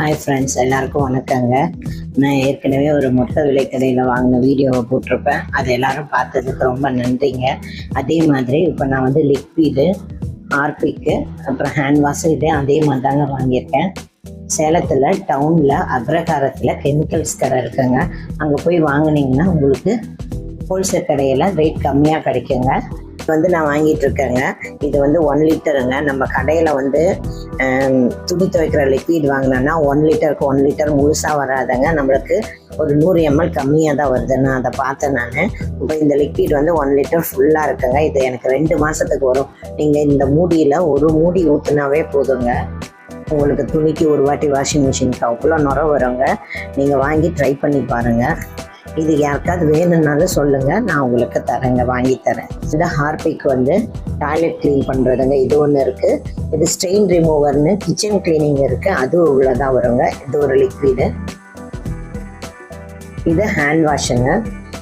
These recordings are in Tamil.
ஹாய் ஃப்ரெண்ட்ஸ் எல்லாருக்கும் வணக்கங்க. நான் ஏற்கனவே ஒரு மொத்த விலை கடையில் வாங்கின வீடியோவை போட்டிருப்பேன். அது எல்லாரும் பார்த்ததுக்கு ரொம்ப நன்றிங்க. அதே மாதிரி இப்போ நான் வந்து லிக்விடு ஆர்பிக்கு அப்புறம் ஹேண்ட் வாஷ் இதே அதே மாதிரி தாங்க வாங்கியிருக்கேன். சேலத்தில் டவுனில் அக்ரகாரத்தில் கெமிக்கல்ஸ் கடை இருக்குங்க. அங்கே போய் வாங்குனீங்கன்னா உங்களுக்கு ஹோல்சேல் கடையில் ரேட் கம்மியாக கிடைக்குங்க. வந்து நான் வாங்கிட்டு இருக்கேங்க. இது வந்து ஒன் லிட்டருங்க நம்ம கடையில் வந்து துணி துவைக்கிற லிக்விட் வாங்கினோன்னா ஒன் லிட்டருக்கு ஒன் லிட்டர் முழுசாக வராதுங்க. நம்மளுக்கு ஒரு நூறு எம்எல் கம்மியாக தான் வருது. நான் அதை பார்த்தேன் நான். இப்போ இந்த லிக்விட் வந்து ஒன் லிட்டர் ஃபுல்லாக இருக்குங்க. இது எனக்கு ரெண்டு மாதத்துக்கு வரும். நீங்கள் இந்த மூடியில் ஒரு மூடி ஊற்றுனாவே போதுங்க. உங்களுக்கு துணிக்கு ஒரு வாட்டி வாஷிங் மிஷினுக்கு அவ்வளோ நுர வருங்க. நீங்கள் வாங்கி ட்ரை பண்ணி பாருங்கள் இது யாருக்காவது வேணும்னாலும் சொல்லுங்கள் நான் உங்களுக்கு தரேங்க வாங்கி தரேன். இந்த ஹார்பிக் வந்து டாய்லெட் க்ளீன் பண்ணுறதுங்க இது ஒன்று இருக்குது இது ஸ்ட்ரெயின் ரிமூவர்னு கிச்சன் க்ளீனிங் இருக்குது அதுவும் உள்ளதாக வருங்க. இது ஒரு லிக்விடு. இது ஹேண்ட் வாஷுங்க.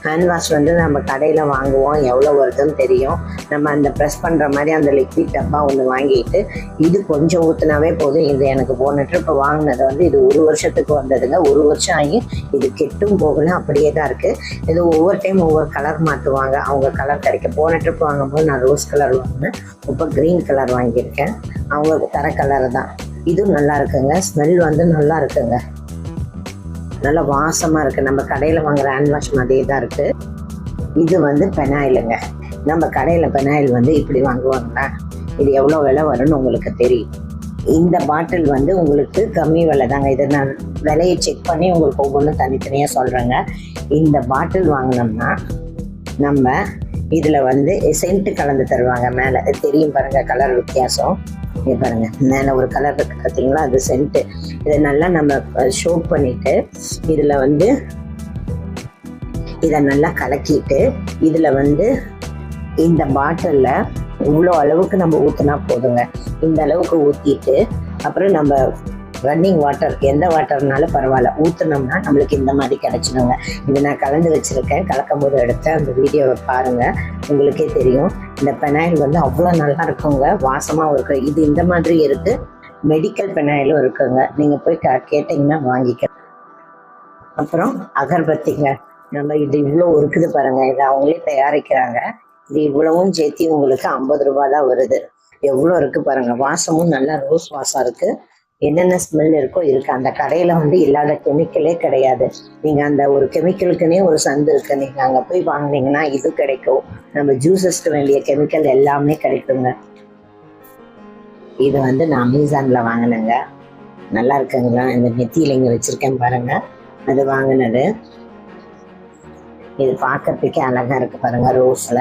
ஹேண்ட் வாஷ் வந்து நம்ம கடையில் வாங்குவோம். எவ்வளோ வருதுன்னு தெரியும். நம்ம அந்த ப்ரெஸ் பண்ணுற மாதிரி அந்த லிக்விட் டப்பா ஒன்று வாங்கிட்டு இது கொஞ்சம் ஊற்றுனாவே போதும். இது எனக்கு போன ட்ரிப் வாங்கினது வந்து இது ஒரு வருஷத்துக்கு வந்ததுங்க. ஒரு வருஷம் ஆகி இது கெட்டும் போகல. அப்படியே தான் இருக்குது இது ஒவ்வொரு டைம் ஒவ்வொரு கலர் மாற்றுவாங்க அவங்க கலர் கிடைக்க போன ட்ரிப் வாங்கும்போது நான் ரோஸ் கலர் வாங்கினேன். இப்போ க்ரீன் கலர் வாங்கியிருக்கேன். அவங்களுக்கு தர கலர் தான். இதுவும் நல்லா இருக்குங்க. ஸ்மெல் வந்து நல்லா இருக்குங்க. நல்ல வாசமாக இருக்குது நம்ம கடையில் வாங்குற ஹேண்ட் வாஷ் மாதிரியே தான் இருக்குது இது வந்து பெனாயிலுங்க. நம்ம கடையில் பெனாயில் வந்து இப்படி வாங்குவாங்களா? இது எவ்வளோ விலை வரும்னு உங்களுக்கு தெரியும். இந்த பாட்டில் வந்து உங்களுக்கு கம்மி விலை தாங்க. இதை நான் விலையை செக் பண்ணி உங்களுக்கு ஒவ்வொன்றும் தனித்தனியாக சொல்கிறேங்க இந்த பாட்டில் வாங்கினோம்னா நம்ம இதில் வந்து சென்ட் கலந்து தருவாங்க மேலே. தெரியும் பாருங்கள் கலர் வித்தியாசம். இது பாருங்க மேலே ஒரு கலர் இருக்கு பார்த்தீங்களா அது சென்ட்டு இதை நல்லா நம்ம ஷோ பண்ணிட்டு இதில் வந்து இதை நல்லா கலக்கிட்டு இதில் வந்து இந்த பாட்டிலில் இவ்வளோ அளவுக்கு நம்ம ஊற்றினா போதுங்க. இந்த அளவுக்கு ஊற்றிட்டு அப்புறம் நம்ம ரன்னிங் வாட்டர் எந்த வாட்டர்னாலும் பரவாயில்ல. ஊற்றுனோம்னா நம்மளுக்கு இந்த மாதிரி கிடச்சிடுங்க. இது நான் கலந்து வச்சுருக்கேன். கலக்கும் போது எடுத்த அந்த வீடியோவை பாருங்கள் உங்களுக்கே தெரியும். இந்த பெனாயில் வந்து அவ்வளோ நல்லா இருக்குங்க. வாசமாக இருக்கும் இது இந்த மாதிரி இருக்குது மெடிக்கல் பெனாயிலும் இருக்குங்க. நீங்கள் போய் க கேட்டிங்கன்னா வாங்கிக்க அப்புறம் அகர்பத்திங்க. நம்ம இது இவ்வளோ இருக்குது பாருங்க. இது அவங்களே தயாரிக்கிறாங்க. இது இவ்வளவும் சேர்த்து உங்களுக்கு ஐம்பது ரூபா தான் வருது. எவ்வளோ இருக்கு பாருங்க. வாசமும் நல்லா ரோஸ் வாசம் இருக்கு. என்னென்ன ஸ்மெல் இருக்கோ இருக்கு. அந்த கடையில வந்து இல்லாத கெமிக்கலே கிடையாது. நீங்க அந்த ஒரு கெமிக்கலுக்குன்னே ஒரு சந்து இருக்கு. நீங்க அங்க போய் வாங்குனீங்கன்னா இது கிடைக்கும். நம்ம ஜூஸஸ்க்கு வேண்டிய கெமிக்கல் எல்லாமே கிடைக்குங்க. இது வந்து நான் அமேசான்ல வாங்கினேங்க. நல்லா இருக்குங்களா? இந்த நெத்தியில இங்க வச்சிருக்கேன் பாருங்க. அது வாங்கினது. இது பார்க்கறதுக்கே அழகா இருக்கு பாருங்க ரோஸ்ல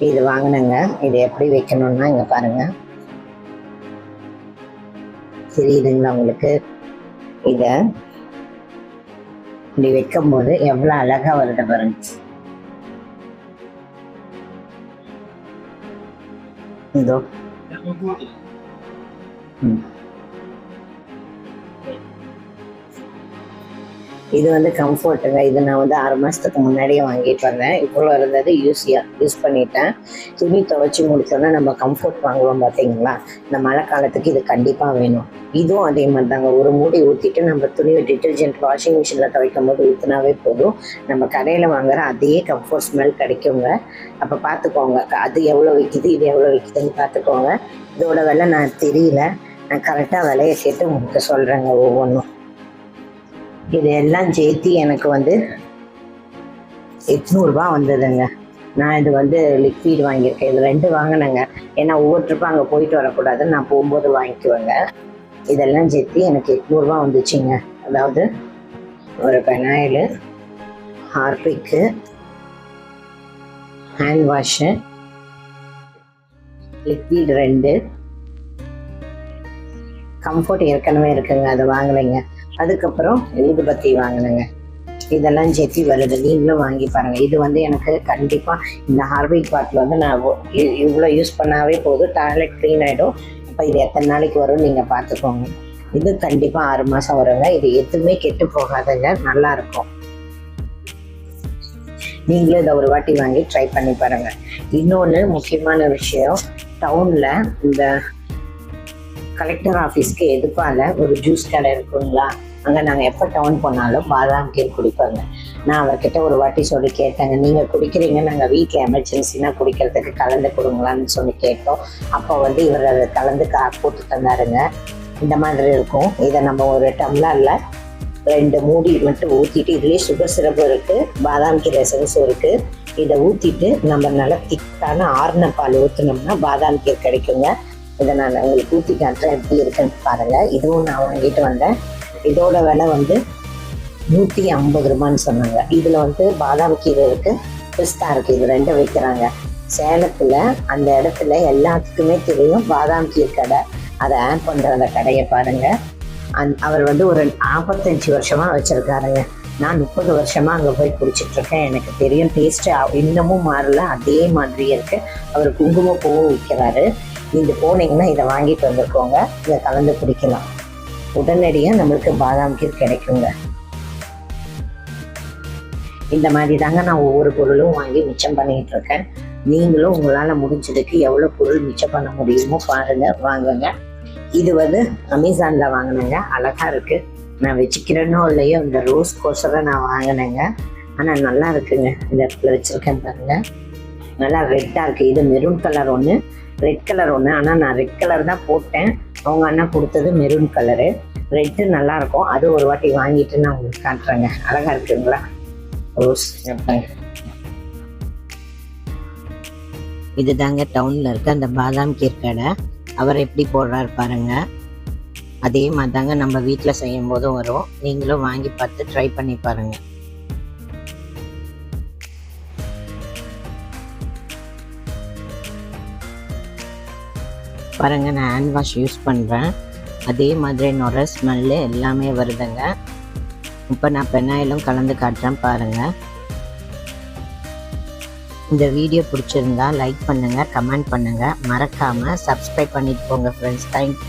இது வாங்கினேங்க. இது எப்படி வைக்கணும்னா இங்க பாருங்க. தெரியுதுங்களா உங்களுக்கு? இத இப்படி வைக்கும் போது எவ்வளவு அழகா வருது பாருங்க. இதோ. ம். இது வந்து கம்ஃபர்ட்டுங்க. இது நான் வந்து ஆறு மாதத்துக்கு முன்னாடியே வாங்கிட்டு வந்தேன். இவ்வளோ இருந்தது யூஸியாக யூஸ் பண்ணிட்டேன். துணி துவைச்சி முடிச்சோன்னா நம்ம கம்ஃபர்ட் வாங்குவோம் பார்த்தீங்களா? இந்த மழை காலத்துக்கு இது கண்டிப்பாக வேணும். இதுவும் அதே மாதிரி தாங்க ஒரு மூடி ஊற்றிட்டு நம்ம துணியை டிட்டர்ஜென்ட் வாஷிங் மிஷினில் துவைக்கும் போது ஊற்றினாவே போதும். நம்ம கடையில் வாங்குற அதே கம்ஃபர்ட் ஸ்மெல் கிடைக்குங்க. அப்போ பார்த்துக்கோங்க. அது எவ்வளோ விற்கிது இது எவ்வளோ விற்கிதுன்னு பார்த்துக்கோங்க. இதோட விலை நான் தெரியல. நான் கரெக்டாக விலையை கேட்டு உங்களுக்கு சொல்கிறேங்க ஒவ்வொன்றும். இதையெல்லாம் சேர்த்து எனக்கு வந்து எட்நூறுபா வந்ததுங்க. நான் இது வந்து லிக்விட் வாங்கியிருக்கேன். இது ரெண்டு வாங்கினேங்க. ஏன்னா ஒவ்வொரு ட்ரிப்பும் அங்கே போயிட்டு வரக்கூடாதுன்னு நான் போகும்போது வாங்கிக்குவேங்க. இதெல்லாம் சேர்த்து எனக்கு எட்நூறுபா வந்துச்சுங்க. அதாவது ஒரு phenyl Harpic hand wash liquid ரெண்டு. கம்ஃபர்ட் ஏற்கனவே இருக்குங்க. அதை வாங்கலைங்க. அதுக்கப்புறம் ஊதுபத்தி வாங்கினேங்க. இதெல்லாம் சேர்த்து வருது. நீங்களும் வாங்கி பாருங்க. இது வந்து எனக்கு கண்டிப்பா இந்த ஹார்பிக் பாட்டில் வந்து நான் இவ்வளோ யூஸ் பண்ணாவே போதும். டாய்லெட் க்ளீன் ஆகிடும் இப்போ இது எத்தனை நாளைக்கு வரும் நீங்கள் பார்த்துக்கோங்க. இது கண்டிப்பாக ஆறு மாதம் வருங்க. இது எதுவுமே கெட்டு போகாதுங்க. நல்லா இருக்கும். நீங்களும் இதை ஒரு வாட்டி வாங்கி ட்ரை பண்ணி பாருங்க. இன்னொன்று முக்கியமான விஷயம். டவுனில் இந்த கலெக்டர் ஆஃபீஸ்க்கு எதுப்பால ஒரு ஜூஸ் கடை இருக்குங்களா? அங்கே நாங்கள் எப்போ டவுன் போனாலும் பாதாம் கீர் குடிப்பாங்க. நான் அவர்கிட்ட ஒரு வாட்டி சொல்லி கேட்டேங்க. நீங்கள் குடிக்கிறீங்க நாங்கள் வீட்டில் எமர்ஜென்சினா குடிக்கிறதுக்கு கலந்து கொடுங்களான்னு சொல்லி கேட்டோம். அப்போ வந்து இவர் அதை கலந்து கா போட்டு தந்தாருங்க. இந்த மாதிரி இருக்கும். இதை நம்ம ஒரு டம்ளரில் ரெண்டு மூடி மட்டும் ஊற்றிட்டு இதுலேயே சுகர் சிரப்பு இருக்குது பாதாம் கீரை எசன்ஸும் இருக்குது இதை ஊற்றிட்டு நம்ம நல்லா திக்கான ஆறுன பால் ஊற்றினோம்னா பாதாம் கீர் கிடைக்குங்க. இதை நான் உங்களுக்கு ஊற்றி காட்டுறேன் எப்படி இருக்குன்னு பாருங்கள் இதுவும் நான் வாங்கிட்டு வந்தேன். இதோட விலை வந்து நூற்றி ஐம்பது ரூபான்னு சொன்னாங்க. இதில் வந்து பாதாம் கீரை இருக்குது பிஸ்தா இருக்குது இது ரெண்டும் வைக்கிறாங்க. சேலத்தில் அந்த இடத்துல எல்லாத்துக்குமே தெரியும் பாதாம் கீர் கடை. அதை ஆட் பண்ணுற அந்த கடையை பாருங்கள் அந் அவர் வந்து ஒரு நாற்பத்தஞ்சு வருஷமாக வச்சுருக்காருங்க. நான் முப்பது வருஷமாக அங்கே போய் குடிச்சிட்ருக்கேன். எனக்கு தெரியும் டேஸ்ட்டு இன்னமும் மாறல. அதே மாதிரி இருக்குது அவர் குங்குமப்பூவும் விற்கிறாரு நீங்கள் போனீங்கன்னா இதை வாங்கிட்டு வந்துருக்கோங்க இதை கலந்து குடிக்கலாம். உடனடியாக நம்மளுக்கு பாதாம் கீர் கிடைக்குங்க. இந்த மாதிரி தாங்க நான் ஒவ்வொரு பொருளும் வாங்கி மிச்சம் பண்ணிட்டு இருக்கேன். நீங்களும் உங்களால் முடிஞ்சதுக்கு எவ்வளோ பொருள் மிச்சம் பண்ண முடியுமோ பாருங்க வாங்குங்க. இது வந்து அமேசானில் வாங்கினேங்க. அழகா இருக்கு. நான் வச்சுக்கிறேனோ இல்லையோ இந்த ரோஸ் கோசரை நான் வாங்கினேங்க. ஆனால் நல்லா இருக்குங்க. இந்த இடத்துல வச்சுருக்கேன் பாருங்க. நல்லா ரெட்டாக இருக்குது இது மெரூன் கலர் ஒன்று ரெட் கலர் ஒன்று ஆனால் நான் ரெட் கலர் தான் போட்டேன். அவங்க அண்ணா கொடுத்தது மெரூன் கலரு ரெட்டு நல்லாயிருக்கும் அது ஒரு வாட்டி வாங்கிட்டு நான் உங்களுக்கு காட்டுறேங்க. அழகாக இருக்குங்களா? ரோஸ் இதுதாங்க டவுனில் இருக்க அந்த பாதாம் கீர் கடை. அவர் எப்படி போடுறாரு பாருங்க. அதே மாதிரி தாங்க நம்ம வீட்டில் செய்யும் போதும் வரும். நீங்களும் வாங்கி பார்த்து ட்ரை பண்ணி பாருங்கள் பாருங்கள் நான் ஹேண்ட் வாஷ் யூஸ் பண்ணுறேன் அதே மாதிரி நுர ஸ்மெல்லு எல்லாமே வருதுங்க. இப்போ நான் பெனாயிலும் கலந்து காட்டுறேன் பாருங்கள் இந்த வீடியோ பிடிச்சிருந்தா லைக் பண்ணுங்கள் கமெண்ட் பண்ணுங்கள் மறக்காமல் சப்ஸ்கிரைப் பண்ணிட்டு போங்க ஃப்ரெண்ட்ஸ் தேங்க்யூ